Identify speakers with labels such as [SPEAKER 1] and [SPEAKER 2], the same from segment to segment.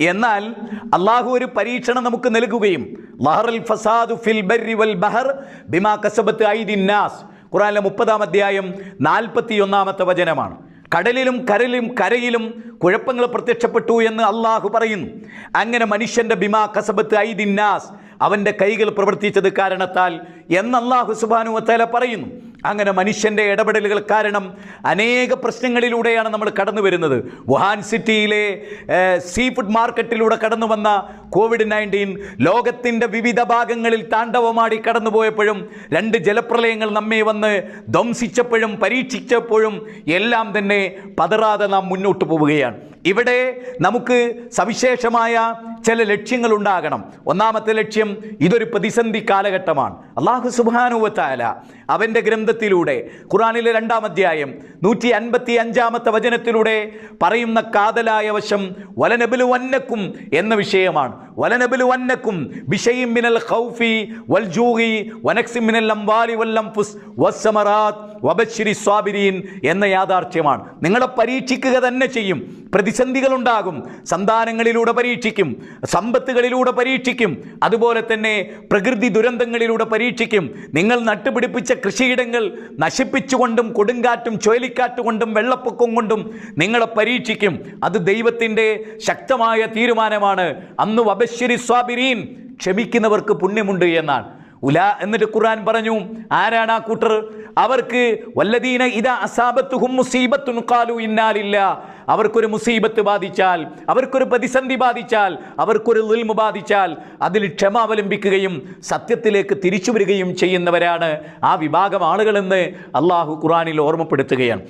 [SPEAKER 1] എന്നാൽ അള്ളാഹു ഒരു പരീക്ഷണം നമുക്ക് നൽകുകയും ലഹറൽ ഫസാദു ഫിൽ ബർരി വൽ ബഹർ ബിമാ കസബത്ത് ഐദിൻ നാസ്. ഖുറാനിലെ മുപ്പതാം അധ്യായം നാൽപ്പത്തി ഒന്നാമത്തെ വചനമാണ്. കടലിലും കരലിലും കരയിലും കുഴപ്പങ്ങൾ പ്രത്യക്ഷപ്പെട്ടു എന്ന് അള്ളാഹു പറയുന്നു. അങ്ങനെ മനുഷ്യന്റെ ബിമാ കസബത്ത് ഐദിൻ നാസ് അവന്റെ കൈകൾ പ്രവർത്തിച്ചത് കാരണത്താൽ എന്ന് അള്ളാഹു സുബാനു പറയുന്നു. അങ്ങനെ മനുഷ്യന്റെ ഇടപെടലുകൾ കാരണം അനേക പ്രശ്നങ്ങളിലൂടെയാണ് നമ്മൾ കടന്നു വരുന്നത്. വുഹാൻ സിറ്റിയിലെ സീ ഫുഡ് മാർക്കറ്റിലൂടെ കടന്നു വന്ന കോവിഡ് നയന്റീൻ ലോകത്തിന്റെ വിവിധ ഭാഗങ്ങളിൽ താണ്ഡവമാടി കടന്നുപോയപ്പോഴും രണ്ട് ജലപ്രളയങ്ങൾ നമ്മെ വന്ന് ധ്വംസിച്ചപ്പോഴും പരീക്ഷിച്ചപ്പോഴും എല്ലാം തന്നെ പതറാതെ നാം മുന്നോട്ട് പോവുകയാണ്. ഇവിടെ നമുക്ക് സവിശേഷമായ ചില ലക്ഷ്യങ്ങൾ ഉണ്ടാകണം. ഒന്നാമത്തെ ലക്ഷ്യം ഇതൊരു പ്രതിസന്ധി കാലഘട്ടമാണ്. അള്ളാഹു സുബാനുവത്തായ അവന്റെ ഗ്രന്ഥത്തിലൂടെ ഖുറാനിലെ രണ്ടാം അധ്യായം നൂറ്റി അൻപത്തി അഞ്ചാമത്തെ വചനത്തിലൂടെ പറയുന്ന കാതലായ വശം വലനബിലു വന്നക്കും എന്ന വിഷയമാണ്. വലനബിലു വന്നക്കും ബിഷയും മിനൽ ഖൗഫി വൽ ജൂഹി വനക്സിം മിനൽ അംവാലി വൽ അംഫുസ് വസ്സമറാത്ത് വബശ്ശിരി സ്വാബിരീൻ എന്ന യാഥാർത്ഥ്യമാണ്. നിങ്ങളെ പരീക്ഷിക്കുക തന്നെ ചെയ്യും. പ്രതിസന്ധികൾ ഉണ്ടാകും സന്താനങ്ങളിലൂടെ പരീക്ഷിക്കും. സമ്പത്തുകളിലൂടെ പരീക്ഷിക്കും. അതുപോലെ തന്നെ പ്രകൃതി ദുരന്തങ്ങളിലൂടെ പരീക്ഷിക്കും. നിങ്ങൾ നട്ടുപിടിപ്പിച്ച കൃഷിയിടങ്ങൾ നശിപ്പിച്ചുകൊണ്ടും കൊടുങ്കാറ്റും ചുഴലിക്കാറ്റുകൊണ്ടും വെള്ളപ്പൊക്കം കൊണ്ടും നിങ്ങളെ പരീക്ഷിക്കും. അത് ദൈവത്തിന്റെ ശക്തമായ തീരുമാനമാണ്. അന്ന് വബശ്ശിരി സ്വാബിരീൻ ക്ഷമിക്കുന്നവർക്ക് പുണ്യമുണ്ട് എന്നാണ്. ഉല എന്നിട്ട് ഖുർആൻ പറഞ്ഞു ആരാണ് ആ കൂട്ടർ? അവർക്ക് വല്ലദീന ഇതാ അസാബത്തുഹും മുസീബത്തുൻ ഖാലു ഇന്നാലില്ല അവർക്കൊരു മുസീബത്ത് ബാധിച്ചാൽ അവർക്കൊരു പ്രതിസന്ധി ബാധിച്ചാൽ അവർക്കൊരു ദുൽമു ബാധിച്ചാൽ അതിൽ ക്ഷമ അവലംബിക്കുകയും സത്യത്തിലേക്ക് തിരിച്ചു വരികയും ചെയ്യുന്നവരാണ് ആ വിഭാഗം ആളുകളെന്ന് അള്ളാഹു ഖുറാനിൽ ഓർമ്മപ്പെടുത്തുകയാണ്.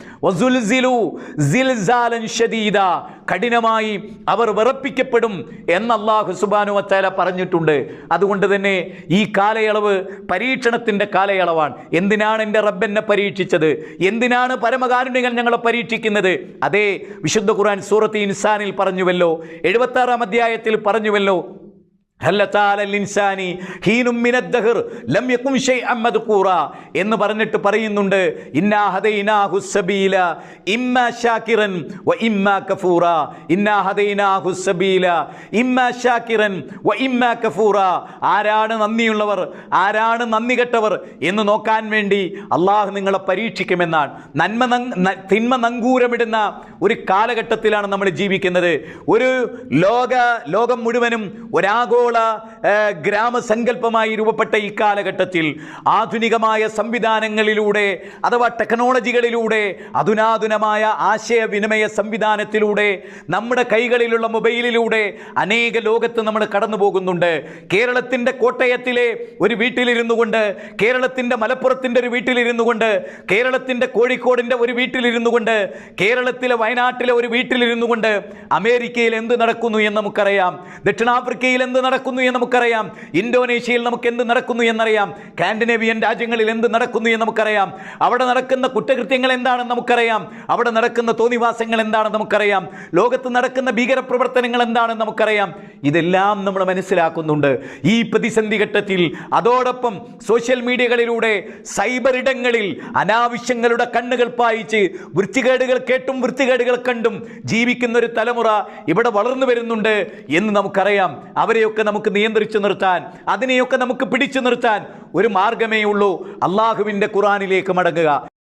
[SPEAKER 1] കഠിനമായി അവർ വിറപ്പിക്കപ്പെടും എന്ന് അള്ളാഹു സുബാനു വത്താല പറഞ്ഞിട്ടുണ്ട്. അതുകൊണ്ട് തന്നെ ഈ കാലയളവ് പരീക്ഷണത്തിന്റെ കാലയളവാണ്. എന്തിനാണ് എന്റെ റബ്ബെന്നെ പരീക്ഷിച്ചത്? എന്തിനാണ് പരമകാരുണ്യങ്ങൾ ഞങ്ങളെ പരീക്ഷിക്കുന്നത്? അതേ വിശുദ്ധ ഖുർആൻ സൂറത്ത് ഇൻസാനിൽ പറഞ്ഞുവല്ലോ. എഴുപത്താറാം അധ്യായത്തിൽ പറഞ്ഞുവല്ലോ. എന്ന് പറഞ്ഞിട്ട് പറയുന്നുണ്ട് ആരാണ് നന്ദിയുള്ളവർ? ആരാണ് നന്ദി കെട്ടവർ എന്ന് നോക്കാൻ വേണ്ടി അള്ളാഹു നിങ്ങളെ പരീക്ഷിക്കുമെന്നാണ്. നന്മ തിന്മ നങ്കൂരമിടുന്ന ഒരു കാലഘട്ടത്തിലാണ് നമ്മൾ ജീവിക്കുന്നത്. ഒരു ലോക ലോകം മുഴുവനും ഒരാഗോള ഏഹ്, ഗ്രാമസങ്കല്പമായി രൂപപ്പെട്ട ഈ കാലഘട്ടത്തിൽ ആധുനികമായ സംവിധാനങ്ങളിലൂടെ അഥവാ ടെക്നോളജികളിലൂടെ അധുനാധുനമായ ആശയവിനിമയ സംവിധാനത്തിലൂടെ നമ്മുടെ കൈകളിലുള്ള മൊബൈലിലൂടെ അനേക ലോകത്ത് നമ്മൾ കടന്നു പോകുന്നുണ്ട് കേരളത്തിന്റെ കോട്ടയത്തിലെ ഒരു വീട്ടിലിരുന്നു കൊണ്ട് കേരളത്തിന്റെ മലപ്പുറത്തിന്റെ ഒരു വീട്ടിലിരുന്നു കൊണ്ട് കേരളത്തിന്റെ കോഴിക്കോടിന്റെ ഒരു വീട്ടിലിരുന്നു കൊണ്ട് കേരളത്തിലെ വയനാട്ടിലെ ഒരു വീട്ടിലിരുന്നു കൊണ്ട് അമേരിക്കയിൽ എന്ത് നടക്കുന്നു എന്ന് നമുക്കറിയാം. ദക്ഷിണാഫ്രിക്കയിൽ എന്ത് നടക്കുന്നു എന്ന് നമുക്കറിയാം. ഇന്തോനേഷ്യയിൽ നമുക്ക് എന്ത് നടക്കുന്നു എന്നറിയാം. കാൻഡിനേവിയൻ രാജ്യങ്ങളിൽ എന്ത് നടക്കുന്നു എന്ന് നമുക്കറിയാം. അവിടെ നടക്കുന്ന കുറ്റകൃത്യങ്ങൾ എന്താണെന്ന് നമുക്കറിയാം. അവിടെ നടക്കുന്ന തോന്നിവാസങ്ങൾ എന്താണെന്ന് നമുക്കറിയാം. ലോകത്ത് നടക്കുന്ന ഭീകരപ്രവർത്തനങ്ങൾ എന്താണെന്ന് നമുക്കറിയാം. ഇതെല്ലാം നമ്മൾ മനസ്സിലാക്കുന്നുണ്ട്. ഈ പ്രതിസന്ധി ഘട്ടത്തിൽ അതോടൊപ്പം സോഷ്യൽ മീഡിയകളിലൂടെ സൈബർ ഇടങ്ങളിൽ അനാവശ്യങ്ങളുടെ കണ്ണുകൾ പായിച്ച് വൃത്തികേടുകൾ കേട്ടും വൃത്തികേടുകൾ കണ്ടും ജീവിക്കുന്ന ഒരു തലമുറ ഇവിടെ വളർന്നു വരുന്നുണ്ട് എന്ന് നമുക്കറിയാം. അവരെയൊക്കെ നമുക്ക് നിയന്ത്രിച്ചു നിർത്താൻ അതിനെയൊക്കെ നമുക്ക് പിടിച്ചു നിർത്താൻ ഒരു മാർഗമേ ഉള്ളൂ. അള്ളാഹുവിന്റെ ഖുറാനിലേക്ക് മടങ്ങുക.